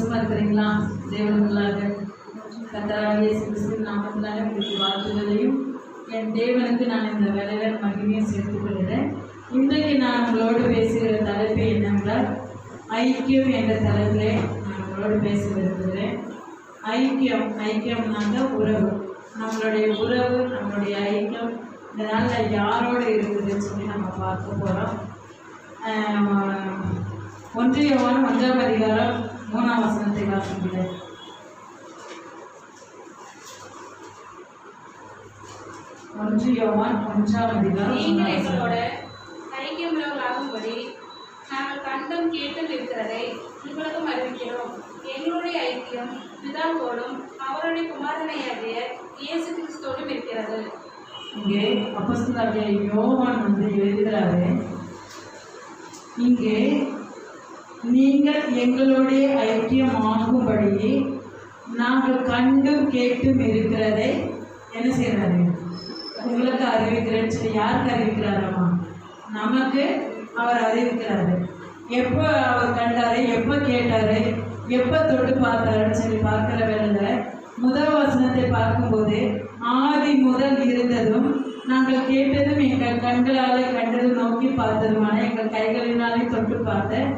சந்தோஷமா இருக்கிறீங்களா? தேவனுங்களாக கத்தராக இயேசு கிறிஸ்து நாமத்தினால உங்களுக்கு வாழ்த்துதலையும் என் தேவனுக்கு நான் இந்த வேலையில மகிமையை சேர்த்துக் கொள்கிறேன். இன்றைக்கு நான் உங்களோடு பேசுகிற தலைப்பு என்னென்றால் ஐக்கியம் என்ற தலைப்பிலே நான் உங்களோடு பேச விரும்புகிறேன் ஐக்கியம் ஐக்கியம்னாங்க உறவு. நம்மளுடைய உறவு நம்மளுடைய ஐக்கியம் இந்த நாளில் யாரோடு இருக்குதுன்னு சொல்லி நம்ம பார்க்க போகிறோம் ஒன்றிய ஒன்றாம் அதிகாரம் மூணாம் வசனத்தை வாசிக்கிறேன். ஒன்று யோவான் ஒன்றாம் அதிகாரம் நீங்கள் எங்களோட. ஐக்கியமுள்ளவர்களாகும்படி நாங்கள் கண்டும் கேட்டும் இருக்கிறதை உங்களுக்கும் அறிவிக்கிறோம். எங்களுடைய ஐக்கியம் பிதாவோடும் அவருடைய குமாரனையாகிய இயேசு கிறிஸ்தோடும் இருக்கிறது. இங்கே அப்போஸ்தலனாகிய யோவான் வந்து எழுதுகிறாரு இங்கே நீங்கள் எங்களுடைய ஐக்கியம் நாங்கள் கண்டும் கேட்டும் இருக்கிறதை என்ன செய்யறாரு? உங்களுக்கு அறிவிக்கிறேன்னு சொல்லி யாருக்கு அறிவிக்கிறாரம்மா? நமக்கு அவர் அறிவிக்கிறாரு. எப்போ அவர் கண்டாரு? எப்போ கேட்டாரு? எப்போ தொட்டு பார்த்தாருன்னு சொல்லி பார்க்குற வேலையில் முதல் வசனத்தை பார்க்கும்போது ஆதி முதல் இருந்ததும் நாங்கள் கேட்டதும் எங்கள் கண்களாலே கண்டதும் நோக்கி பார்த்ததுமான எங்கள் கைகளினாலே தொட்டு பார்த்த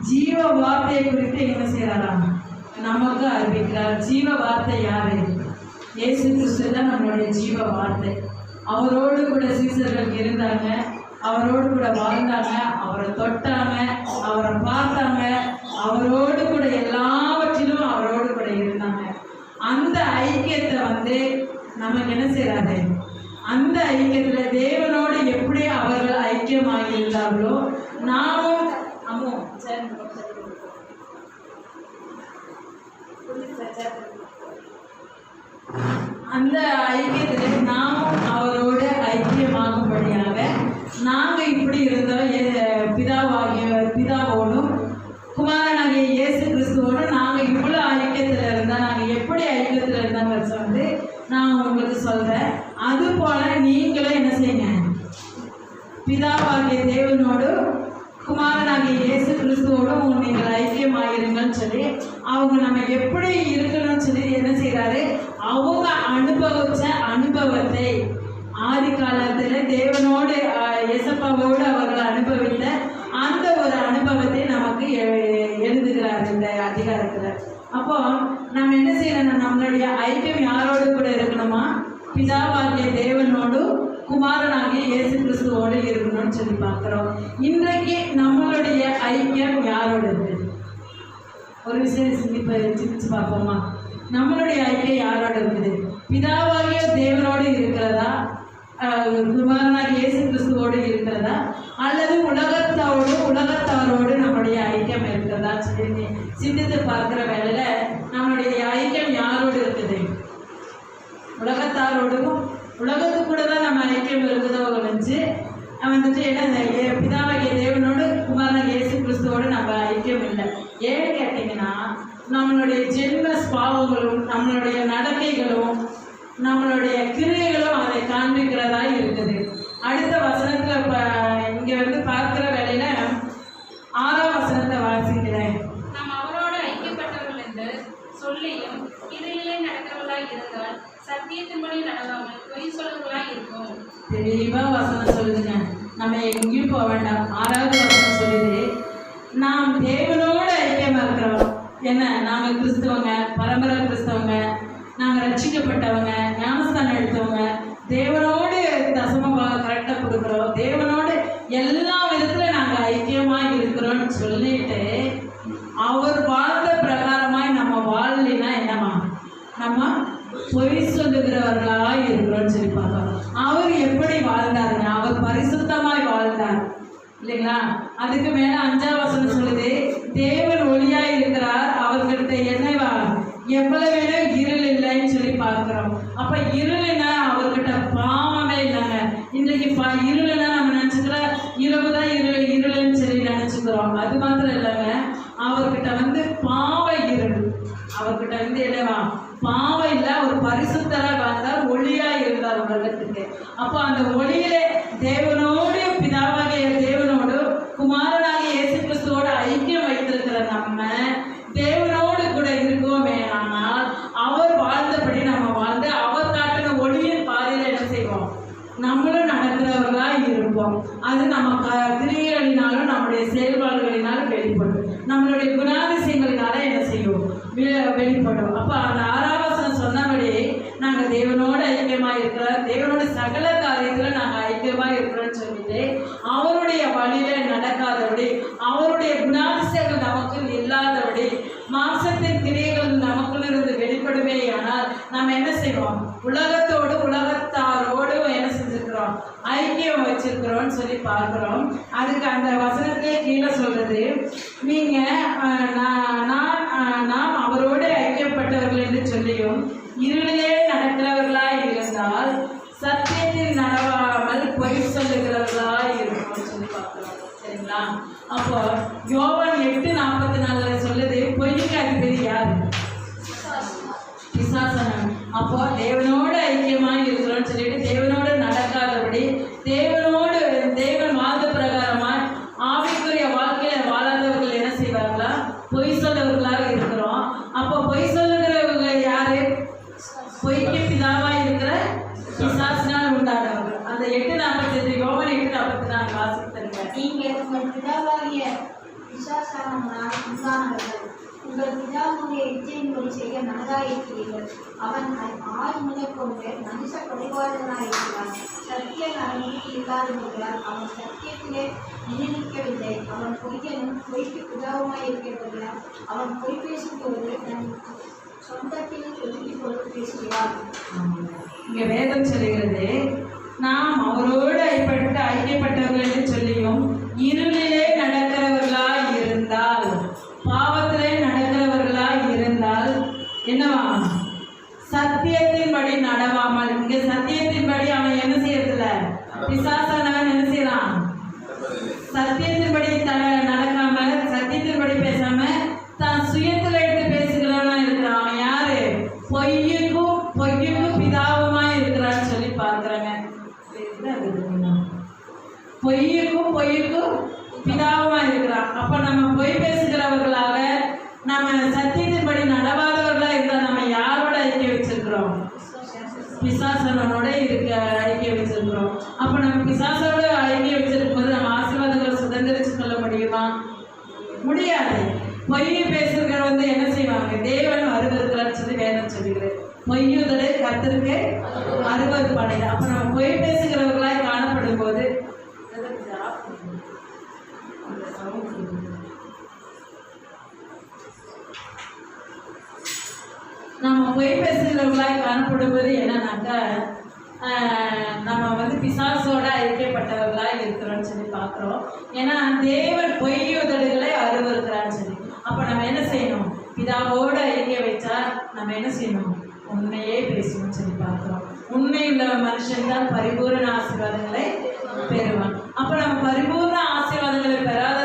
ஜீவ வார்த்தையை குறித்து என்ன செய்யறாராம்? நமக்கு அறிவிக்கிறார். ஜீவ வார்த்தை யாரு? இயேசு கிறிஸ்து தான் நம்மளுடைய ஜீவ வார்த்தை அவரோடு கூட சீசர்கள் இருந்தாங்க. அவரோடு கூட வாழ்ந்தாங்க. அவரை தொட்டாங்க. அவரை பார்த்தாங்க. அவரோடு கூட எல்லாவற்றிலும் அவரோடு கூட இருந்தாங்க. அந்த ஐக்கியத்தை வந்து நமக்கு என்ன செய்யறாரு அந்த ஐக்கியத்தில் தேவனோடு எப்படி அவர்கள் ஐக்கியமாக இருந்தார்களோ நாமும் அம்மோ சரி அந்த ஐக்கியத்திலே நாமும் அவரோடு ஐக்கியமாகும்படியாக நாங்கள் இப்படி இருந்தோம் ஐக்கியமாயிருங்கன்னு சொல்லி அவங்க நம்ம எப்படி இருக்கணும்னு சொல்லி என்ன செய்யறாரு அவங்க அனுபவிச்ச அனுபவத்தை ஆதி காலத்துல தேவனோடு எசப்பாவோடு அவர்கள் அனுபவித்த அந்த ஒரு அனுபவத்தை நமக்கு எ- எழுதுகிறார் இந்த அதிகாரத்துல. அப்போ நம்ம என்ன செய்யணும் நம்மளுடைய ஐக்கியம் யாரோடு கூட இருக்கணுமா? பிதாவாகிய தேவனோடு குமாரனாகிய இயேசு கிறிஸ்துவோடு இருக்கணும்னு சொல்லி பார்க்குறோம். இன்றைக்கு நம்மளுடைய ஐக்கியம் யாரோடு இருக்கு? ஒரு விஷயம் சிந்திப்ப சிந்திச்சு பார்ப்போமா? நம்மளுடைய ஐக்கியம் யாரோட இருக்குது? பிதாவாகிய தேவனோடு இருக்கிறதா? ஆஹ் இயேசு கிறிஸ்துவோடு இருக்கிறதா? அல்லது உலகத்தோடு உலகத்தாரோடு நம்முடைய ஐக்கியம் இருக்கிறதா சொல்லி சிந்தித்து பார்க்கிற வேலையில் நம்மளுடைய ஐக்கியம் யாரோடு இருக்குது? உலகத்தாரோடும் உலகத்து கூட தான் நம்ம ஐக்கியம் இருக்குதோ வந்து வந்துட்டு என்ன பிதாவாகிய தேவனோடு குமாரன் இயேசு கிறிஸ்துவோடு நம்ம ஐக்கியம் இல்லை ஏன்னு கேட்டிங்கன்னா நம்மளுடைய ஜென்ம ஸ்பாவங்களும் நம்மளுடைய நடக்கைகளும் நம்மளுடைய கிரியைகளும் அதை காண்பிக்கிறதா இருக்குது. அடுத்த வசனத்தில் இங்கே வந்து பார்க்குற வேலையில் ஆறாம் வசனத்தை வாசிக்கிறேன். நாம் அவரோடு ஐக்கியப்பட்டவர்கள் என்று சொல்லியும் இறையிலே நடக்கிறவர்களாக இருந்தால் சத்தியத்தின்படி நடவாமல் பொய் சொல்றவர்களாய் இருக்கும் தெளிவா வசனம் சொல்லுதுங்க. நம்ம எங்கேயும் போக வேண்டாம். ஆறாவது வசனம் சொல்லுது. நாம் தேவனோட ஐக்கியமா இருக்கிறோம் என்ன? நாங்கள் கிறிஸ்தவங்க பரம்பரை கிறிஸ்தவங்க நாங்க ரட்சிக்கப்பட்டவங்க ஞானஸ்தானம் எடுத்தவங்க தேவனோடு தசம கரெக்டாக கொடுக்குறோம். தேவனோடு எல்லா விதத்துல நாங்க ஐக்கியமா இருக்கிறோம்னு சொல்லிட்டு அவர் வாழ்ந்த பிரகாரமாய் நம்ம வாழலைன்னா என்னமா நம்ம பொய் சொல்லுகிறவர்களாய் இருக்கிறோம்னு சொல்லி பார்க்கிறோம் அவர் எப்படி வாழ்ந்தாருங்க அவர் பரிசுத்தமாய் வாழ்ந்தார். இல்லைங்களா? அதுக்கு மேல அஞ்சாம் வசனம் சொல்லுது தேவன் ஒளியாய் இருக்கிறார் அவர்கிட்ட என்னவா எவ்வளவு வேணும் இருள் இல்லைன்னு சொல்லி பார்க்கிறோம். அப்ப இருளுனா அவர்கிட்ட பாவமே இல்லைங்க. இன்றைக்கு பா இருளுனா நம்ம நினைச்சுக்கிற இரவு தான் இருள் இருளுன்னு சொல்லி நினைச்சுக்கிறோம். அது மாத்திரம் இல்லைங்க. அவர்கிட்ட வந்து பாவ இருள். அவர்கிட்ட வந்து என்னவா? பாவ அப்போ அந்த ஒளியிலே தேவனோடு பிதாவாகிய தேவனோடு குமாரனாகிய இயேசு கிறிஸ்துவோட ஐக்கியம் வைத்திருக்கிற நம்ம வெ- வெளிப்படும் அப்போ அந்த ஆறாம் வசனம் சொன்னபடி நாங்கள் தேவனோட ஐக்கியமாக இருக்கிறோம் தேவனோட சகல காரியத்தில் நாங்கள் ஐக்கியமாக இருக்கிறோம்னு சொல்லிட்டு அவருடைய வழியில நடக்காதபடி அவருடைய குணாதிசயங்கள் நமக்கு இல்லாதபடி மாம்சத்தின் கிரியைகள் நமக்குள்ள இருந்து வெளிப்படுமே ஆனால் நாம் என்ன செய்வோம் உலகத்தோடு உலகத்தாரோடு என்ன செஞ்சிருக்கிறோம் ஐக்கியம் வச்சிருக்கிறோம்னு சொல்லி பார்க்கிறோம். அதுக்கு அந்த வசனத்திலே கீழே சொல்றது நீங்க நான் நான், நாம் அவரோடு ஐக்கியப்பட்டவர்கள் என்று சொல்லியும் இருளிலே நடக்கிறவர்களாய் இருந்தால் சத்தியத்தில் நடவாமல் பொய் சொல்லுகிறவர்களாய் இருக்கணும்னு சொல்லி பார்க்கிறோம். சரிங்களா? அப்போ யோவான் எட்டு நாற்பத்தி நாலுல சொல்லுது பொய்க்கு அதிபதி யார்? பிசாசனம் அப்போ தேவனோடு உங்கள் பிதாவாகிய விசாசானவனால் உண்டானவர்கள் உங்கள் பிதாவுடைய இச்சையின்படி செய்ய மனதாயிருக்கிறீர்கள். அவன் ஆறு முதல் கொண்டு மனுஷ குறைபாடுகளாயிருக்கிறான் சத்திய நலனுக்கு இல்லாதவர்களால் அவன் சத்தியத்திலே நினைக்கவில்லை அவன் பொய்யனும் பொய்க்கு பிதாவுமாயிருக்கிறவர்களால் அவன் பொய் பேசும்போது தன் சொந்தத்தில் ஒதுக்கி கொண்டு பேசுகிறான். இங்கே வேதம் சொல்லுகிறது நாம் அவரோடு ஐப்பட்டு ஐக்கியப்பட்டவர்கள் சொல்லியும் இருளிலே நடக்கிறவர்களாய் இருந்தால் பாவத்திலே நடக்கிறவர்களாய் இருந்தால் என்னவா? சத்தியத்தின்படி நடவாமல் இங்க சத்தியத்தின்படி அவன் என்ன செய்யறதில்ல? பிசாசானவன் என்ன செய்யறான்? சத்திய பிதாவுமா இருக்கிறான் அப்ப நம்ம பொய் பேசுகிறவர்களாக நம்ம சத்தியத்தின்படி நடவாதவர்களா இருந்தா நம்ம யாரோட ஐக்கிய வச்சிருக்கிறோம்? பிசாசனோட இருக்க ஐக்கிய வச்சிருக்கிறோம். அப்ப நம்ம பிசாசோட ஐக்கிய வச்சிருக்கும் போது நம்ம ஆசீர்வாதங்களை சுதந்திரிச்சு கொள்ள முடியுமா? முடியாது. பொய் பேசுகிற வந்து என்ன செய்வாங்க? தேவன் அருவருக்கிறான்னு சொல்லி வேதம் சொல்லுகிறேன் பொய்யுதலே கத்திருக்கு அருவருப்பாடையில் அப்ப நம்ம பொய் பேசுகிறவர்களாய் காணப்படும் போது அந்த sound நம்ம பொய் காணப்படுவது என்னன்னாக்கா நம்ம வந்து பிசாசோட அறிக்கைப்பட்டவர்களாக இருக்கிறோம்னு சொல்லி பார்க்குறோம். ஏன்னா தேவன் பொய் உதடுகளை அருவருக்கிறான்னு சொல்லி. அப்போ நம்ம என்ன செய்யணும்? பிதாவோட ஐக்கிய வைச்சா நம்ம என்ன செய்யணும்? உண்மையே பேசணும்னு சொல்லி பார்க்குறோம். உண்மை உள்ள மனுஷன் தான் பரிபூரண ஆசீர்வாதங்களை பெறுவான். அப்போ நம்ம பரிபூர்ண ஆசீர்வாதங்களை பெறாத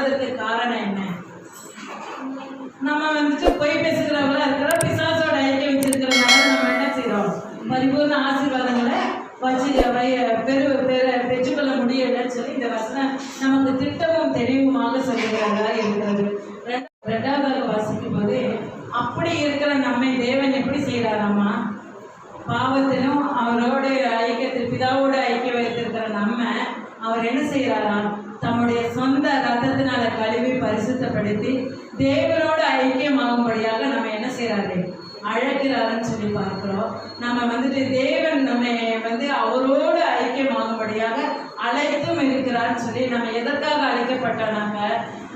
வச்சு வை- பெரு பெற பெற்றுக்கொள்ள முடியலன்னு சொல்லி இந்த வசனம் நமக்கு திட்டமும் தெளிவுமாக சொல்லுகிறதா இருக்கிறது ரெண்டாவது ரெண்டாவதாக வாசிக்கும் போது அப்படி இருக்கிற நம்மை தேவன் எப்படி செய்கிறாராமா பாவத்திலும் அவரோட ஐக்கியத்தில் பிதாவோட ஐக்கியம் வைத்திருக்கிற நம்ம அவர் என்ன செய்கிறாராம் தம்முடைய சொந்த ரத்தத்தினால கழுவி பரிசுத்தப்படுத்தி தேவனோட ஐக்கியமாகும்படியாக நம்ம என்ன செய்கிறாரு அழைக்கிறாருன்னு சொல்லி பார்க்கிறோம். நம்ம வந்துட்டு தேவன் நம்ம வந்து அவரோடு ஐக்கியமாகும்படியாக அழைத்தும் இருக்கிறான்னு சொல்லி நம்ம எதற்காக அழைக்கப்பட்டோம்னாக்க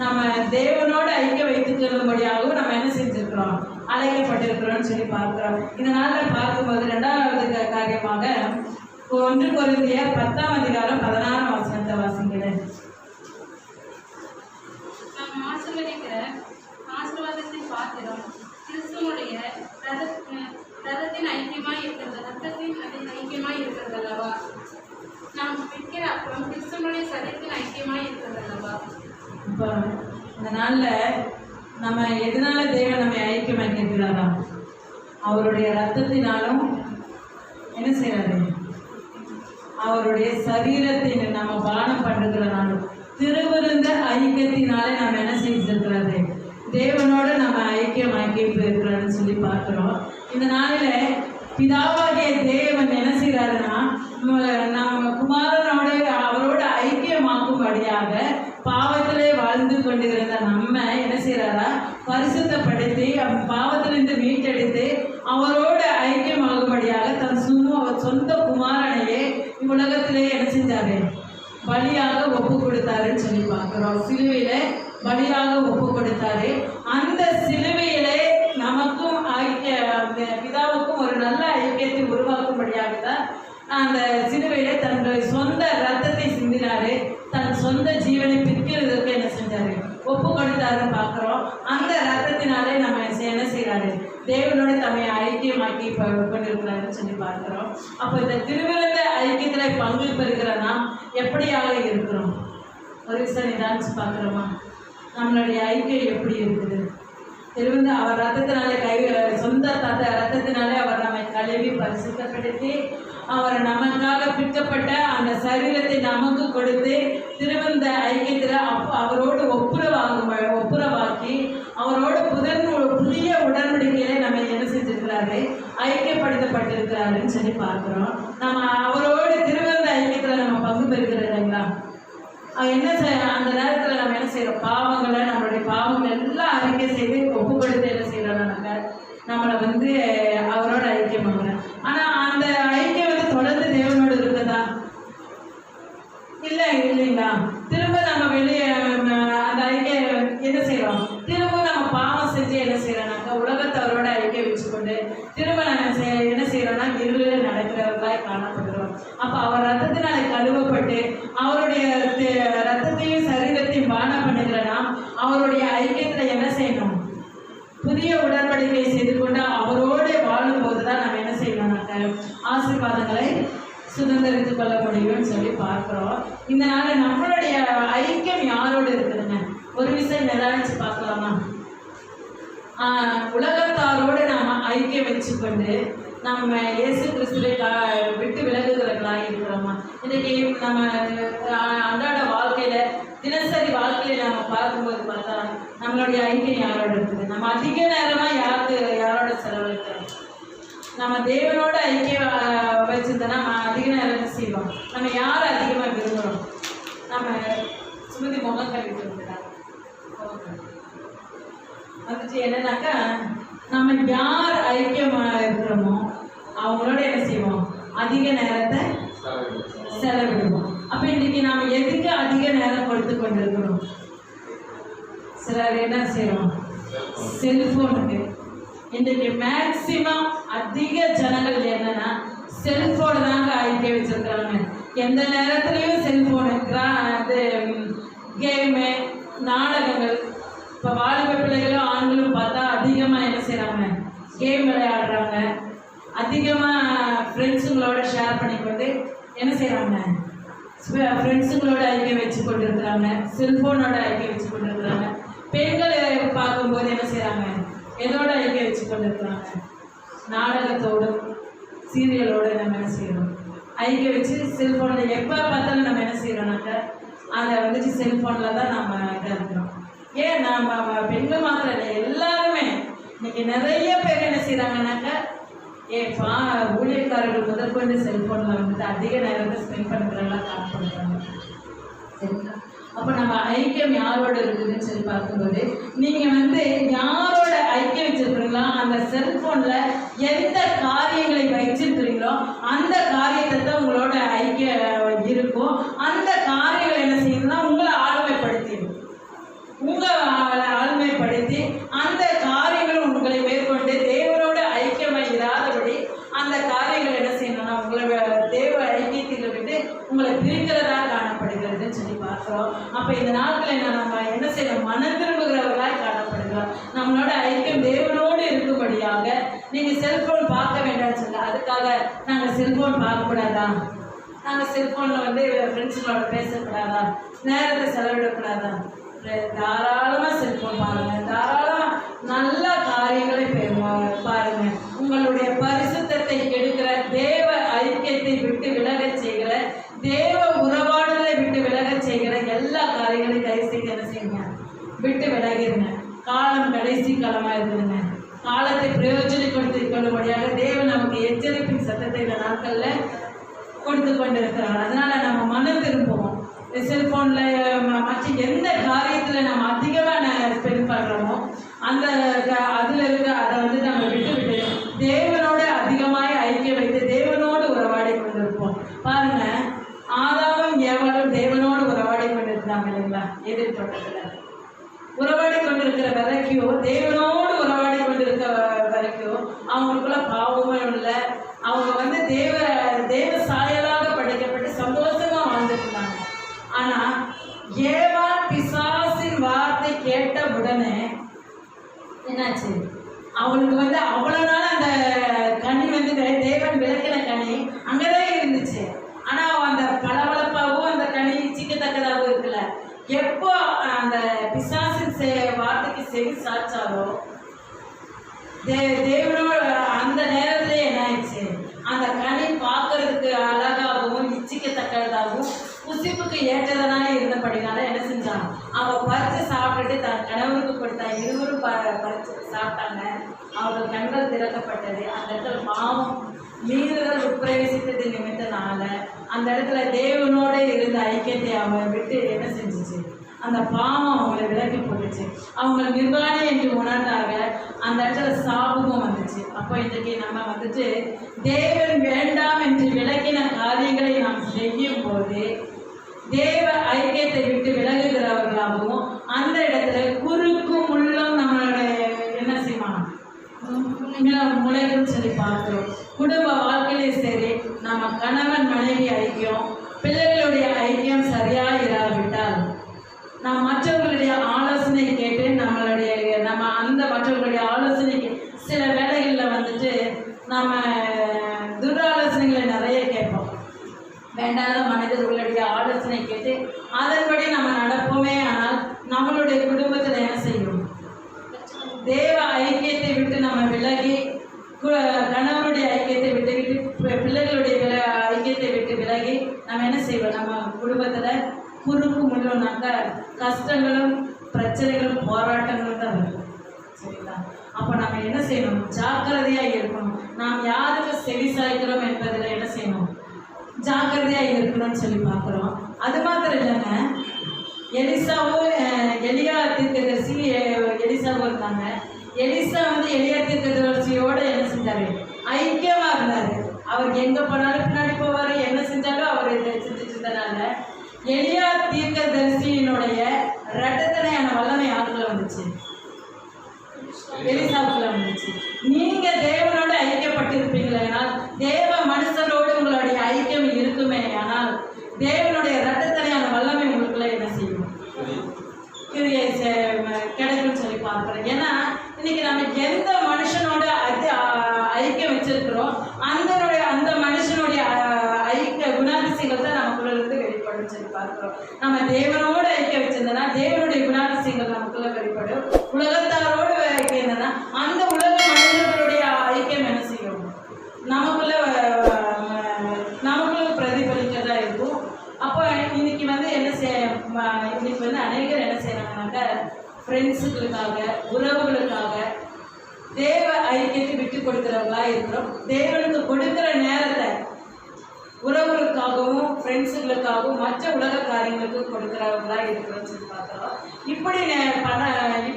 நம்ம? தேவனோட ஐக்கியம் வைத்து கொள்ளும்படியாகவும் நம்ம என்ன செஞ்சுருக்கிறோம்? அழைக்கப்பட்டிருக்கிறோம்னு சொல்லி பார்க்குறோம். இதனால் பார்க்கும்போது ரெண்டாவது காரியமாக ஒன்று பொருந்திய பத்தாம் அதிகாரம் பதினாறாம் வசனத்தை வாசிக்கிறேன். ஆசீர்வதிக்கிற ஆசீர்வாதத்தின் பாத்திரம் கிறிஸ்துவனுடைய ரத- ரதத்தின் ஐக்கியமாய் இருக்கிறது. ரத்தத்தின் அதில் ஐக்கியமாய் இருக்கிறது அல்லவா? நாம் விற்கிற அப்புறம் கிறிஸ்துவனுடைய சதத்தில் ஐக்கியமாய் இருக்கிறது அல்லவா? இப்போ இந்த நாளில் நம்ம எதனால தேவன் நம்மை ஐக்கியம் வைக்கிறாரா அவருடைய ரத்தத்தினாலும் என்ன செய்யறாரு அவருடைய சரீரத்தை நம்ம பானம் பண்ணுகிறனாலும் திருவிருந்த ஐக்கியத்தினாலே நம்ம என்ன செஞ்சிருக்கிறாரு தேவனோட நம்ம ஐக்கியம் இருக்கிறோம்னு சொல்லி பார்க்குறோம். இந்த நாளில் பிதாவாகிய தேவன் என்ன செய்கிறாருன்னா நம்ம குமாரனோட அவரோட ஐக்கியம் ஐக்கியமாக்கும்படியாக பாவத்திலே வாழ்ந்து கொண்டிருந்த நம்ம என்ன செய்கிறாரா பரிசுத்தப்படுத்தி அவன் பாவத்திலிருந்து மீட்டெடுத்து அவரோட ஐக்கியமாகும்படியாக தன் சும்மா சொந்த குமாரனையே உலகத்திலே என்ன செஞ்சாரு? பலியாக ஒப்பு கொடுத்தாருன்னு சொல்லி பார்க்குறோம். சிலுவையில் பலியாக ஒப்பு கொடுத்தாரு அந்த சிலுவையிலே நமக்கும் ஐக்கிய அந்த பிதாவுக்கும் ஒரு நல்ல ஐக்கியத்தை உருவாக்கும்படியாக தான் அந்த சிலுவையிலே தன்னுடைய சொந்த ரத்தத்தை சிந்தினாரு. தன் சொந்த ஜீவனை பிரிக்கிறதுக்கு என்ன செஞ்சாரு? ஒப்பு கொடுத்தாருன்னு பார்க்குறோம். அந்த ரத்தத்தினாலே நம்ம என்ன செய்கிறாரு தேவனோட தம்மை ஐக்கியமாக்கி கொண்டிருக்கிறாருன்னு சொல்லி பார்க்குறோம். அப்போ இந்த திருவிழந்த ஐக்கியத்தில் பங்கு பெறுகிறனா எப்படியாக இருக்கிறோம்? ஒரு விஷயம் நிதானிச்சு பார்க்குறோமா? நம்மளுடைய ஐக்கியம் எப்படி இருக்குது? திருவிந்த அவர் ரத்தத்தினாலே கை சொந்த தத்த ரத்தத்தினாலே அவர் நம்மை கழுவி பரிசுத்தப்படுத்தி அவர் நமக்காக பிற்கப்பட்ட அந்த சரீரத்தை நமக்கு கொடுத்து திருவந்த ஐக்கியத்தில் அப்போ அவரோடு ஒப்புரவாகும் ஒப்புரவாக்கி அவரோடு புதன் புதிய உடன்படிக்கையில நம்ம என்ன செஞ்சிருக்கிறாரு? ஐக்கியப்படுத்தப்பட்டிருக்கிறாருன்னு சொல்லி பார்க்குறோம். நம்ம அவரோடு திருவந்த ஐக்கியத்தில் நம்ம பங்கு பெறுகிறோம் இல்லைங்களா? என்ன செய்ய அந்த நேரத்தில் நம்ம என்ன செய்கிறோம் பாவங்களை நம்ம பாவங்கள் எல்லாம் அறிக்கை செய்து ஒப்பு கொடுத்து என்ன செய்கிறோம் நம்ம நம்மளை வந்து அவரோட ஐக்கியமாகறோம் ஆனால் அந்த ஐக்கியம் வந்து தொடர்ந்து தேவனோடு இருக்குதா இல்லை இல்லைங்களா திரும்ப நம்ம வெளியே ம, அந்த ஐக்கியம் என்ன செய்கிறோம் திரும்ப நம்ம பாவம் செஞ்சு என்ன செய்கிறோம்னாக்கா உலகத்தை அவரோட ஐக்கியம் வச்சுக்கொண்டு திரும்ப நம்ம செய்- என்ன செய்கிறோம்னா இருளில் நடக்கிறவர்களாய் காணப்படுகிறோம் அப்போ அவர் ரத்தத்தினால கழுவப்பட்டு அவருடைய தி- ரத்தத்தையும் சரீரத்தையும் பானம் பண்ணுகிற நாம் அவருடைய ஐக்கியத்தில் என்ன செய்யணும் புதிய உடன்படிக்கை செய்து கொண்டு அவரோடு வாழும்போது தான் நம்ம என்ன செய்யணும்னாக்க ஆசீர்வாதங்களை சுதந்திரித்துக் கொள்ள முடியும்னு சொல்லி பார்க்குறோம் இந்த நாள் நம்மளுடைய ஐக்கியம் யாரோடு இருக்குதுங்க ஒரு விஷயம் நிதானிச்சு பார்க்கலாமா ஆஹ் உலகத்தாரோடு நாம ஐக்கியம் வச்சுக்கொண்டு நம்ம இயேசு கிறிஸ்துவை கா- விட்டு விலகுகிறவர்களாக இருக்கிறோமா? இன்னைக்கு நம்ம அன்றாட வாழ்க்கையில தினசரி வாழ்க்கையில நம்ம பார்க்கும்போது பார்த்தா நம்மளுடைய ஐக்கியம் யாரோட இருக்குது? நம்ம அதிக நேரமா யாருக்கு யாரோட செலவழிக்கிறோம்? நம்ம தேவனோட ஐக்கியம் ஆஹ் வச்சிருந்தோம்னா நம்ம அதிக நேரம் செய்வோம்? நம்ம யாரை அதிகமா விரும்புகிறோம் நம்ம சுமதி முகம் கழித்து வந்துச்சு வந்துட்டு என்னன்னாக்கா நம்ம யார் ஐக்கியமா இருக்கிறோமோ அவங்களோட என்ன செய்வோம்? அதிக நேரத்தை செலவிடுவோம். அப்ப இன்னைக்கு நாம எதுக்கு அதிக நேரம் கொடுத்து கொண்டிருக்கிறோம்? சிலர் என்ன செய்யறோம்? செல்போனுக்கு இன்றைக்கு மேக்சிமம் அதிக ஜனங்கள் என்னன்னா செல்போன் தாங்க ஐக்கிய வச்சிருக்காங்க எந்த நேரத்துலையும் செல்போனு கிரா அது கேமு நாடகங்கள் இப்போ வாலிப பிள்ளைகளும் ஆண்களும் பார்த்தா அதிகமாக என்ன செய்கிறாங்க கேம் விளையாடுறாங்க. அதிகமாக ஃப்ரெண்ட்ஸுங்களோட ஷேர் பண்ணிக்கொண்டு என்ன செய்கிறாங்க ஃப்ரெண்ட்ஸுங்களோட ஐக்கியம் வச்சு கொண்டு இருக்கிறாங்க செல்ஃபோனோட ஐக்கியம் வச்சு கொண்டு இருக்கிறாங்க பெண்கள் பார்க்கும்போது என்ன செய்கிறாங்க எதோட ஐக்கியம் வச்சு கொண்டு இருக்கிறாங்க நாடகத்தோடும் சீரியலோட நம்ம என்ன செய்கிறோம் ஐக்கியம் வச்சு செல்ஃபோனில் எப்போ பார்த்தாலும் நம்ம என்ன செய்கிறோம்னாக்க அதை வந்துட்டு செல்ஃபோனில் தான் நம்ம இதாக இருக்கிறோம் ஏன் நம்ம பெண்கள் மாத்திரம் இல்லை எல்லாருமே. இன்னைக்கு நிறைய பேர் என்ன செய்கிறாங்கனாக்கா ஏ பா ஊழியக்காரர்கள் முதற்கொண்டு செல்ஃபோனில் வந்துட்டு அதிக நேரத்தை ஸ்பெண்ட் பண்ணுறதெல்லாம் காணப்படுறாங்க சரிங்களா? அப்போ நம்ம ஐக்கியம் யாரோட இருக்குதுன்னு சொல்லி பார்க்கும்போது நீங்கள் வந்து யாரோட ஐக்கியம் வச்சிருக்கிறீங்களோ அந்த செல்ஃபோனில் எந்த காரியங்களை வச்சிருக்கிறீங்களோ அந்த காரியத்தை தான் உங்களோட ஐக்கிய இருக்கும் அந்த காரியங்கள் என்ன செய்யணும்னா உங்களை ஆளுமைப்படுத்திடும் உங்களை ஆளுமைப்படுத்தி அந்த காரியங்கள் உங்களை மேற்கொண்டு தேவனோட ஐக்கியமாக இராதபடி அந்த காரியங்கள் என்ன செய்யணும்னா உங்களை வே- தேவ ஐக்கியத்தில் விட்டு உங்களை பிரிக்கிறதா காணப்படுகிறதுன்னு சொல்லி பார்க்கிறோம் அப்போ இந்த நாட்களில் என்ன நம்ம என்ன செய்யணும் மனம் திரும்புகிறவர்களாய் காணப்படுகிறோம் நம்மளோட ஐக்கியம் தேவனோடு இருக்கும்படியாக நீங்கள் செல்போன் பார்க்க வேண்டாம்னு சொல்லி அதுக்காக நாங்கள் செல்போன் பார்க்கக்கூடாதா நம்ம செல்ஃபோனில் வந்து ஃப்ரெண்ட்ஸுங்களோட பேசக்கூடாதா? நேரத்தை செலவிடக்கூடாதா? தாராளமாக செல்ஃபோன் பாருங்கள் தாராளமாக நல்ல காரியங்களை பெறுவாங்க. பாருங்க. உங்களுடைய பரிசுத்தத்தை கெடுக்கிற தேவ ஐக்கியத்தை விட்டு விலக செய்கிற தேவ உறவாடலை விட்டு விலக செய்கிற எல்லா காரியங்களையும் தயவு செய்கிற செய்யுங்க? விட்டு விலகிருங்க. காலம் கடைசி காலமாக இருக்குதுங்க காலத்தை பிரயோஜனப்படுத்திக் கொள்ளும்படியாக தேவன் நமக்கு எச்சரிப்பின் சத்தத்தை இந்த நாட்களில் கொடுத்து கொண்டிருக்கிறார். அதனால நம்ம மனம் திரும்புவோம். செல்ஃபோனில் மற்ற எந்த காரியத்தில் நம்ம அதிகமாக ஸ்பெண்ட் பண்ணுறோமோ அந்த க- அதுல இருக்க அதை வந்து நம்ம விட்டு விட்டு தேவனோட அதிகமாய் ஐக்கியம் வைத்து தேவனோடு உறவாடி கொண்டிருப்போம். பாருங்க ஆதாவும் ஏவாலும் தேவனோடு உறவாடி கொண்டிருந்தாங்க இல்லைங்களா? எதிர்த்தோட்டத்தில். உறவாடி கொண்டிருக்கிற வரைக்கும் தேவனோடு உறவாடி கொண்டிருக்க வரைக்கும் அவங்களுக்குள்ள பாவமும் இல்லை. அவங்க வந்து தேவ தேவ சாயலாக ஆனா ஏவா பிசாசின் வார்த்தை கேட்ட உடனே என்னாச்சு? அவளுக்கு வந்து அவ்வளவு நாள் அந்த கனி வந்து தேவன் விளக்கின கனி அங்கதான் இருந்துச்சு. ஆனா அந்த பளபளப்பாகவும் அந்த கனி சிக்கத்தக்கதாகவும் இருக்குல்ல எப்போ அந்த பிசாசின் செ- வார்த்தைக்கு செவி சாச்சாலோ தே தேவனோட அந்த நேரத்துல என்ன ஆயிடுச்சு அந்த கனி பார்க்கறதுக்கு அழகாகவும் இச்சிக்கத்தக்கதாகவும் புசிப்புக்கு ஏற்றதனால இருந்தபடினால என்ன செஞ்சான் அவங்க பறிச்சு சாப்பிட்டுட்டு தன் கணவருக்கு கொடுத்தா இருவரும் ப- பறிச்சு சாப்பிட்டாங்க. அவர்கள் கண்கள் திறக்கப்பட்டது. அந்த இடத்துல பாவம் மீறுதல் உட்பிரவேசித்தது நிமித்தனால அந்த இடத்துல தேவனோட இருந்த ஐக்கியத்தை அவன் விட்டு என்ன செஞ்சுச்சு? அந்த பாவம் அவங்களை விலக்கி போட்டுச்சு. அவங்க நிர்வாணி என்று உணர்ந்தாங்க அந்த இடத்துல சாபமும் வந்துச்சு. அப்போ இன்றைக்கு நம்ம வந்துட்டு தேவன் வேண்டாம் என்று விளக்கின காரியங்களை நாம் செய்யும் போது தேவ ஐக்கியத்தை விட்டு விலகுகிறவர்களாகவும் அந்த இடத்துல குறுக்கும் உள்ளும் நம்மளுடைய என்ன செய்வான் முளைகள் சொல்லி பார்க்கிறோம். குடும்ப வாழ்க்கையிலும் சரி நம்ம கணவன் மனைவி ஐக்கியம் பிள்ளைகளுடைய ஐக்கியம் சரியா இராவிட்டால் நாம் மற்றவர்களுடைய ஆலோசனை கேட்டு நம்மளுடைய நம்ம அந்த மற்றவர்களுடைய ஆலோசனைக்கு சில வேலைகளில் வந்துட்டு நம்ம துராலோசனைகளை நிறைய கேட்போம். வேண்டாத மனிதர்களுடைய ஆலோசனை கேட்டு அதன்படி நம்ம நடப்போமே ஆனால் நம்மளுடைய குடும்பத்தில் என்ன செய்யும்? தேவ ஐக்கியத்தை விட்டு நம்ம விலகி கு- கணவனுடைய ஐக்கியத்தை விட்டு விட்டு பி- பிள்ளைகளுடைய வில ஐக்கியத்தை விட்டு விலகி நம்ம என்ன செய்வோம்? நம்ம குடும்பத்தில் குறுக்கு முள்ளுனாக்க கஷ்டங்களும் பிரச்சனைகளும் போராட்டங்களும் தான் வரும். சரிங்களா? அப்போ நம்ம என்ன செய்யணும்? ஜாக்கிரதையாக இருக்கணும். நாம் யாருக்கு செவி சாய்க்கிறோம் என்பதில் என்ன செய்யணும்? ஜாக்கிரதையாக இருக்கணும்னு சொல்லி பார்க்குறோம். அது மாத்திரம் இல்லைங்க. எலிசாவும் எலியா தீர்க்கதரிசி எலிசாவும் இருந்தாங்க. எலிசா வந்து எலியா தீர்க்கதரிசியோட என்ன செஞ்சாரு? ஐக்கியமா இருந்தாரு. அவர் எங்க போனாலும் பின்னாடி போவார். என்ன செஞ்சாலும் அவர் இதை செஞ்சுட்டு இருந்தனால எலியா தீர்க்கதரிசியினுடைய ரட்டத்தனையான வல்லமை ஆட்கள் வந்துச்சு. எலிசாவுக்குள்ள வந்துச்சு. நீங்க தேவனோட ஐக்கியப்பட்டிருப்பீங்களேனால் தேவ மனுஷரோடு உங்களுடைய ஐக்கியம் இருக்குமே ஆனால் தேவனோட கிடைக்கும்னு சொல்லி பார்க்குறேன் ஏன்னா இன்னைக்கு நம்ம எந்த மனுஷனோட அது ஆ- ஐக்கியம் வச்சிருக்கிறோம் அந்த அந்த மனுஷனுடைய ஆ, ஐக்கிய குணாதிசயங்கள் தான் நமக்குள்ள இருந்து வெளிப்படும் சொல்லி பார்க்கிறோம் நம்ம தேவனோட ஐக்கியம் வச்சிருந்தோம்னா தேவனுடைய குணாதிசயங்கள் நமக்குள்ள வெளிப்படும் உலகத்தாரோடு ஐக்கியம் இருந்ததுன்னா அந்த உலக மனிதர்களுடைய ஐக்கியம் என்ன செய்யும் நமக்குள்ள அஹ், நமக்குள்ள பிரதிபலிக்கிறதா இருக்கும் அப்போ இன்னைக்கு வந்து என்ன செய்ய ம- இன்னைக்கு வந்து அநேகர் என்ன செய்யறாங்கனாக்க ஃப்ரெண்ட்ஸுகளுக்காக உறவுகளுக்காக தேவ ஐக்கியத்தை விட்டு கொடுக்கிறவங்களா இருக்கிறோம் தேவனுக்கு கொடுக்கிற நேரத்தை உறவுகளுக்காகவும் ஃப்ரெண்ட்ஸுகளுக்காகவும் மற்ற உலக காரியங்களுக்கு கொடுக்கிறவங்களா இருக்கிறோம்னு சொல்லி பார்க்குறோம் இப்படி நே- பண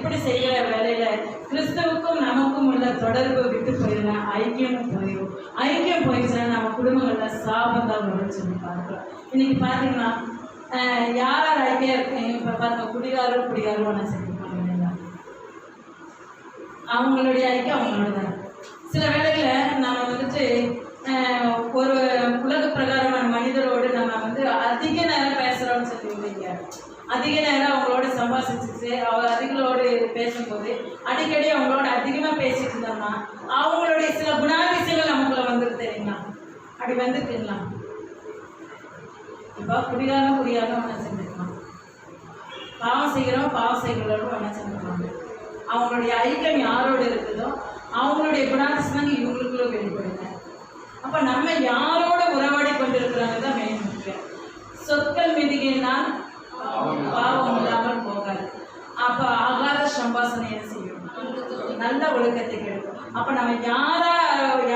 இப்படி செய்கிற வேலையில கிறிஸ்தவுக்கும் நமக்கும் உள்ள தொடர்பு விட்டு போயிடுங்க ஐக்கியம் போயிடும் ஐக்கியம் போயிடுச்சுன்னா நம்ம குடும்பங்கள்ல சாபம் தான் வரும்னு சொல்லி பார்க்குறோம் இன்னைக்கு பார்த்தீங்கன்னா அஹ், யார் யார் ஐக்கியம் இருக்கீங்க இப்போ பாருங்க குடிகாரும் குடிகாரும் நான் செஞ்சுருப்பாங்க அவங்களுடைய ஐக்கியம் அவங்களோட தான் சில வேளைகளில் நம்ம வந்துட்டு ஒரு உலக பிரகாரமான மனிதரோடு நம்ம வந்து அதிக நேரம் பேசுகிறோம்னு சொல்லுவீங்க. அதிக நேரம் அவங்களோட சம்பாஷிச்சுட்டு அவங்க அதிகளோடு பேசும்போது அடிக்கடி அவங்களோட அதிகமாக பேசிட்டு இருந்தோம்னா அவங்களுடைய சில குணாதிசயங்கள் நமக்குள்ள வந்துருக்கு தெரியுங்களா அப்படி வந்துருக்குங்களா? இப்போ குடிகாரம் குடிகாரம் ஒன்றா செஞ்சுருக்கலாம் பாவம் செய்கிறோம் பாவம் செய்கிறோம் ஒன்றா செஞ்சுருக்காங்க அவங்களுடைய ஐக்கியம் யாரோடு இருக்குதோ அவங்களுடைய குணாதிசயங்கள் இவங்களுக்குள்ள வெளிப்படுங்க அப்போ நம்ம யாரோட உறவாடி கொண்டிருக்கிறாங்க தான் மெயின் முக்கியம். சொற்கள் மிதிகினால் பாவம் இல்லாமல் போகாது. அப்போ ஆகார சம்பாசனை என்ன செய்யும்? நல்ல ஒழுக்கத்தை கெடுக்கும். அப்போ நம்ம யாரா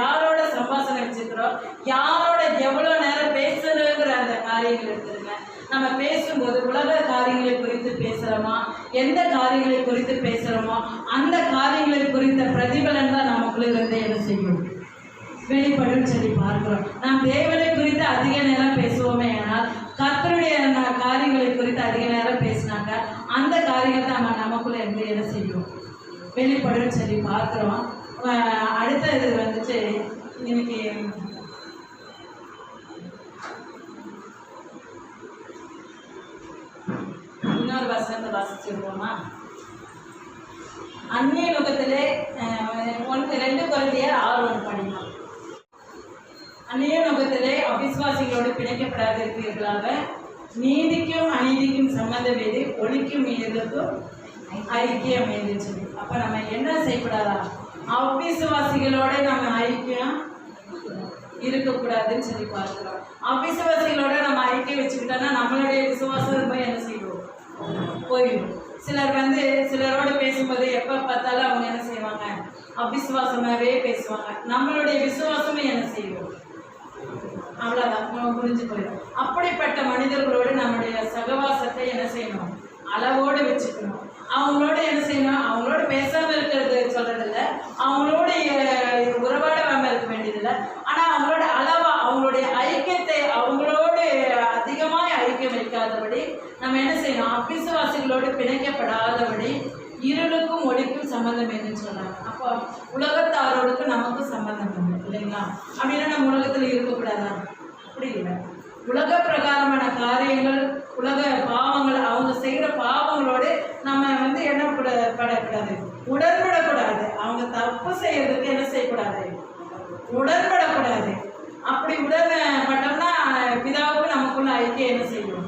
யாரோட சம்பாசனை வச்சிருக்கிறோம்? யாரோட எவ்வளோ நேரம் பேசணுங்கிற அந்த காரியங்கள் இருக்குதுங்க. நம்ம பேசும்போது உலக காரியங்களை குறித்து பேசுகிறோமா எந்த காரியங்களை குறித்து பேசுகிறோமோ அந்த காரியங்களை குறித்த பிரதிபலன் தான் நமக்குள்ள இருந்து என்ன செய்யும்? வெளிப்படும் சொல்லி பார்க்கிறோம். நாம் தேவனை குறித்து அதிக நேரம் பேசுவோமே ஆனால் கர்த்தருடைய காரியங்களை குறித்து அதிக நேரம் பேசினாங்க அந்த காரியத்தை நம்ம நமக்குள்ள இருந்து என்ன செய்யும் வெளிப்படும் சொல்லி பார்க்குறோம். அடுத்தது வந்துட்டு இன்னைக்கு இன்னொரு வசனத்தை வாசிச்சிருவோமா அந்நிய நுகத்திலே ஒன்று ரெண்டு குழந்தையர் ஆர்வம் ஒன்று படிக்கலாம். அந்நிய நுகத்திலே அவிசுவாசிகளோடு பிணைக்கப்படாதிருப்பீர்களாக நீதிக்கும் அநீதிக்கும் சம்மந்தம் எது? ஒளிக்கும் எதிர்க்கும் ஐக்கியம் எது சொல்லி. அப்ப நம்ம என்ன செய்யக்கூடாதா? அவிசுவாசிகளோட நம்ம ஐக்கியம் இருக்கக்கூடாதுன்னு சொல்லி பார்க்கிறோம். அவிசுவாசிகளோட நம்ம ஐக்கியம் வச்சுக்கிட்டோம்னா நம்மளுடைய விசுவாசம் போய் என்ன செய்வோம் போயிடும். சிலர் வந்து சிலரோட பேசும்போது எப்போ பார்த்தாலும் அவங்க என்ன செய்வாங்க? அவிசுவாசமாகவே பேசுவாங்க. நம்மளுடைய விசுவாசமே என்ன செய்வோம் அவ்வளோதான் புரிஞ்சு போயிடும். அப்படிப்பட்ட மனிதர்களோடு நம்முடைய சகவாசத்தை என்ன செய்யணும்? அளவோடு வச்சுக்கணும். அவங்களோட என்ன செய்யணும் அவங்களோட பேசாம இருக்கிறது சொல்றது இல்ல அவங்களோட அஹ், உறவாடாம இருக்க வேண்டியதில்லை ஆனா அவங்களோட அளவா அவங்களுடைய ஐக்கியத்தை அவங்களோடு அதிகமாக ஐக்கியம் வைக்காதபடி நம்ம என்ன செய்யணும் அபிசுவாசிகளோடு பிணைக்கப்படாதபடி இருளுக்கும் ஒளிக்கும் சம்பந்தம் என்னன்னு சொல்றாங்க அப்போ உலகத்தாரோடுக்கு நமக்கு சம்பந்தம் இல்லை இல்லைங்களா அப்படின்னா நம்ம உலகத்தில் இருக்கக்கூடாதா? அப்படி இல்லை. உலக பிரகாரமான காரியங்கள் உலக பாவங்கள் அவங்க செய்கிற பாவங்களோடு நம்ம வந்து என்ன படக்கூடாது? உடன்படக்கூடாது. அவங்க தப்பு செய்யறதுக்கு என்ன செய்யக்கூடாது? உடன்படக்கூடாது. அப்படி உடன்பட்டோம்னா பிதாவுக்கு நமக்குள்ள ஐக்கியம் என்ன செய்யும்?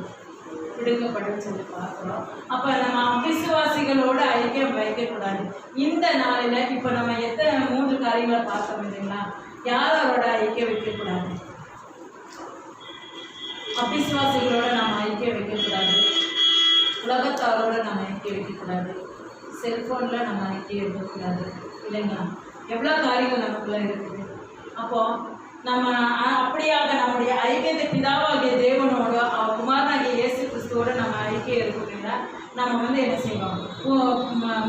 விடுக்கப்படும் சொல்லி பார்க்கிறோம். அப்ப நம்ம அவிசுவாசிகளோட ஐக்கியம் வைக்கக்கூடாது. இந்த நாளில இப்ப நம்ம எத்தனை மூன்று காரியங்களை பார்த்தோம் இல்லைங்களா யாரோட ஐக்கியம் வைக்கக்கூடாது? அபிசுவாசிகளோட நம்ம ஐக்கியம் வைக்கக்கூடாது. உலகத்தாரோட நம்ம ஐக்கியம் வைக்கக்கூடாது. செல்ஃபோனில் நம்ம ஐக்கியம் இருக்கக்கூடாது இல்லைங்களா? எவ்வளோ காரியங்கள் நமக்குள்ள இருக்குது? அப்போ நம்ம அப்படியாக நம்முடைய ஐக்கியத்தை பிதாவாகிய தேவனோட அவர் குமாரனாகிய இயேசு கிறிஸ்துவோட நம்ம ஐக்கியம் இருக்கணும் நம்ம வந்து என்ன செய்வோம்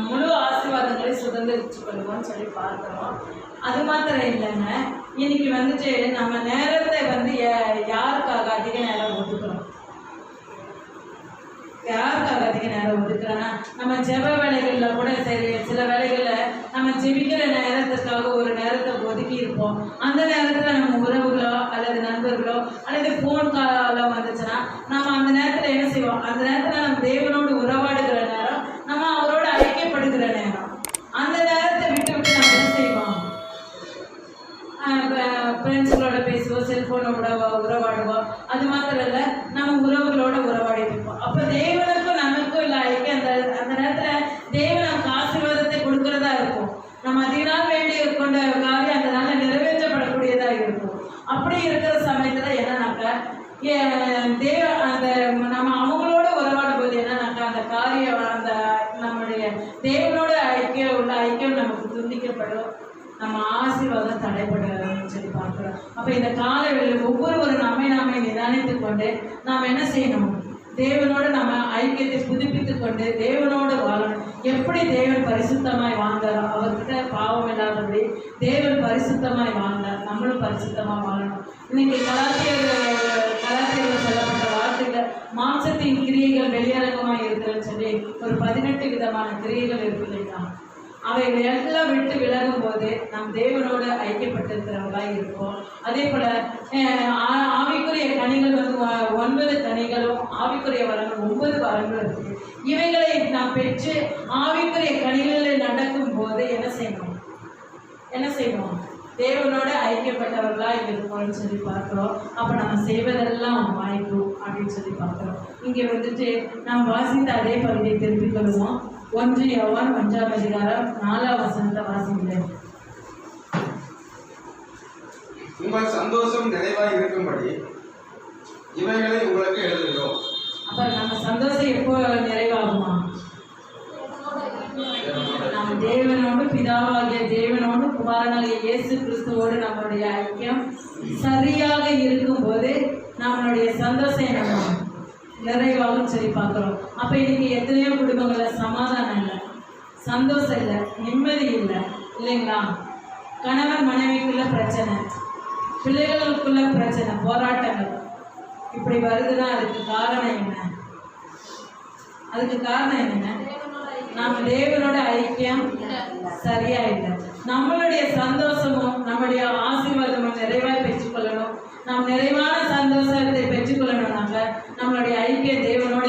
முழு ஆசீர்வாதங்களை சுதந்திரிச்சு கொள்வோம்னு சொல்லி பார்க்குறோம். அது மாத்திரம் இல்லைங்க. இன்னைக்கு வந்துட்டு நம்ம நேரத்தை வந்து யா- யாருக்காக அதிக நேரம் ஒதுக்கணும் யாருக்காக அதிக நேரம் ஒதுக்குறோன்னா நம்ம ஜெப வேலைகளில் கூட சரி சில வேலைகளில் நம்ம ஜெபிக்கிற நேரத்துக்காக ஒரு நேரத்தை ஒதுக்கி இருப்போம். அந்த நேரத்தில் நம்ம உறவுகளோ அல்லது நண்பர்களோ அல்லது ஃபோன் காலம் வந்துச்சுன்னா நம்ம அந்த நேரத்தில் என்ன செய்வோம்? அந்த நேரத்தில் நம்ம தேவனோடு உறவா நேரம் நம்ம அவரோட ஐக்கியப்படுகிற நேரம் அந்த நேரத்தை விட்டு விட்டு நம்ம என்ன செய்வோம் ஃப்ரெண்ட்ஸுகளோட பேசுவோம் செல்ஃபோனோட உறவாடுவோம் அது மாத்திரம் இல்லை நம்ம உறவுகளோட உறவாடிட்டு இருப்போம் அப்போ தேவனுக்கும் நமக்கும் இல்லை ஐக்கியம் அந்த அந்த நேரத்தில் தேவன் நமக்கு ஆசீர்வாதத்தை கொடுக்கறதா இருக்கும் நம்ம அதிக நாள் வேண்டி கொண்ட காரியம் அந்த நாளில் நிறைவேற்றப்படக்கூடியதாக இருக்கும் அப்படி இருக்கிற சமயத்தில் என்னன்னாக்கா ஏ- தேவ அந்த நம்ம அவங்களோட உறவாடும் போது என்னன்னாக்கா அந்த காரியம் அந்த நம்முடைய தேவனோட ஐக்கியம் உள்ள ஐக்கியம் நமக்கு துண்டிக்கப்படும் நம்ம ஆசீர்வாதம் தடைபடுறதுன்னு சொல்லி பார்க்கிறோம் அப்போ இந்த காலவெளியில் ஒவ்வொருவரும் நம்மை நாமே நிதானித்து கொண்டு நாம் என்ன செய்யணும் தேவனோடு நம்ம ஐக்கியத்தை புதுப்பித்து கொண்டு தேவனோடு வாழணும் எப்படி தேவன் பரிசுத்தமாய் வாழ்ந்தாரோ அவர்கிட்ட பாவம் இல்லாதபடி தேவன் பரிசுத்தமாய் வாழ்ந்தார். நம்மளும் பரிசுத்தமாக வாழணும். இன்னைக்கு கலாத்தியர் கலாத்தியர்கள் சொல்லப்பட்ட வார்த்தைகள் மாம்சத்தின் கிரியைகள் வெளியரங்கமாக இருக்குதுன்னு சொல்லி ஒரு பதினெட்டு விதமான கிரியைகள் இருக்கு இல்லைங்களா? அவைகள் எல்லாம் விட்டு விலகும் போது நம் தேவனோடு ஐக்கியப்பட்டிருக்கிறவங்களா இருப்போம். அதே போல ஆவிக்குரிய கனிகள் வந்து ஒன்பது கனிகளும் ஆவிக்குரிய வரங்கள் ஒன்பது வரங்களும் இருக்கு. இவைகளை நாம் பெற்று ஆவிக்குரிய கனிகளில் நடக்கும் போது என்ன செய்யணும்? என்ன செய்வோம் தேவனோட ஐக்கியப்பட்டவர்களா இருப்போம்னு சொல்லி பார்க்குறோம். அப்போ நம்ம செய்வதெல்லாம் வாய்ப்பு அப்படின்னு சொல்லி பார்க்குறோம். இங்கே வந்துட்டு நாம் வாசித்த அதே பகுதியை திருப்பிக் கொள்வோம். ஒன்று யோவான் ஒன்றாம் அதிகாரம் நாலாம் வசனத்தை வாசிக்கிறேன். உங்கள் சந்தோஷம் நிறைவாய் இருக்கும்படி இவைகளை உங்களுக்கு எழுதுகிறோம். அப்போ நம்ம சந்தோஷம் எப்போ நிறைவாகுமா? நம்ம தேவனோடு பிதாவாகிய தேவனோடு குமாரனாகிய இயேசு கிறிஸ்துவோடு நம்மளுடைய ஐக்கியம் சரியாக இருக்கும்போது நம்மளுடைய சந்தோஷம் என்ன நிறைவாகவும் சொல்லி பார்க்குறோம் அப்போ இன்னைக்கு எத்தனையோ குடும்பங்களில் சமாதானம் இல்லை சந்தோஷம் இல்லை நிம்மதி இல்லை இல்லைங்களா? கணவன் மனைவிக்குள்ள பிரச்சனை பிள்ளைகளுக்குள்ள பிரச்சனை போராட்டங்கள். இப்படி வருதுன்னா அதுக்கு காரணம் என்ன? அதுக்கு காரணம் என்னங்க நாம தேவனோட ஐக்கியம் சரியா இல்லை நம்மளுடைய சந்தோஷமும் நம்முடைய ஆசீர்வாதமும் நிறைவாய் பெற்றுக்கொள்ளணும். நாம் நிறைவான சந்தோஷத்தை பெற்றுக்கொள்ளணும்னாக்க நம்மளுடைய ஐக்கிய தேவனோட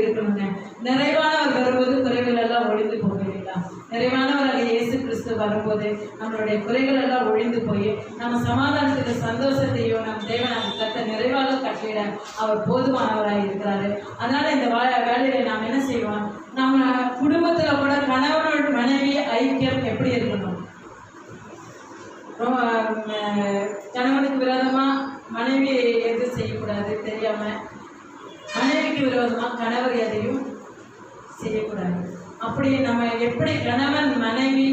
இருக்கணுங்க. நிறைவானவர் வரும்போது குறைகள் எல்லாம் ஒழிந்து போகிறீங்களா நிறைவானவராக இயேசு கிறிஸ்து வரும்போது நம்மளுடைய குறைகள் எல்லாம் ஒழிந்து போய் நம்ம சமாதானத்துக்கு சந்தோஷத்தையும் நம் தேவன் நம்ம கத்த நிறைவாக கட்டிட அவர் போதுமானவராக இருக்கிறாரு. அதனால இந்த வா வேலையில நாம் என்ன செய்வோம்? நம்ம குடும்பத்துல கூட கணவனோட மனைவி ஐக்கியம் எப்படி இருக்கணும்? ரொம்ப, கணவனுக்கு விரோதமா மனைவி எது செய்யக்கூடாது தெரியாம மனைவிக்கு விரோதமா கணவர் எதையும் செய்யக்கூடாது. அப்படி நம்ம எப்படி கணவன் மனைவி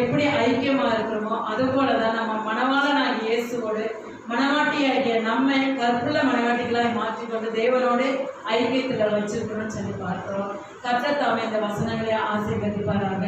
எப்படி ஐக்கியமா இருக்கிறோமோ அது போலதான் நம்ம மணவாளனாகிய இயேசுவோடு மணவாட்டியாகிய நம்மை கற்புள்ள மணவாட்டிகளாய் மாற்றிக்கொண்டு தேவனோடு ஐக்கியத்தில் வச்சிருக்கணும்னு சொல்லி பார்க்கிறோம். கர்த்தர் தாமே இந்த வசனங்களை ஆசீர்வதிப்பாராக.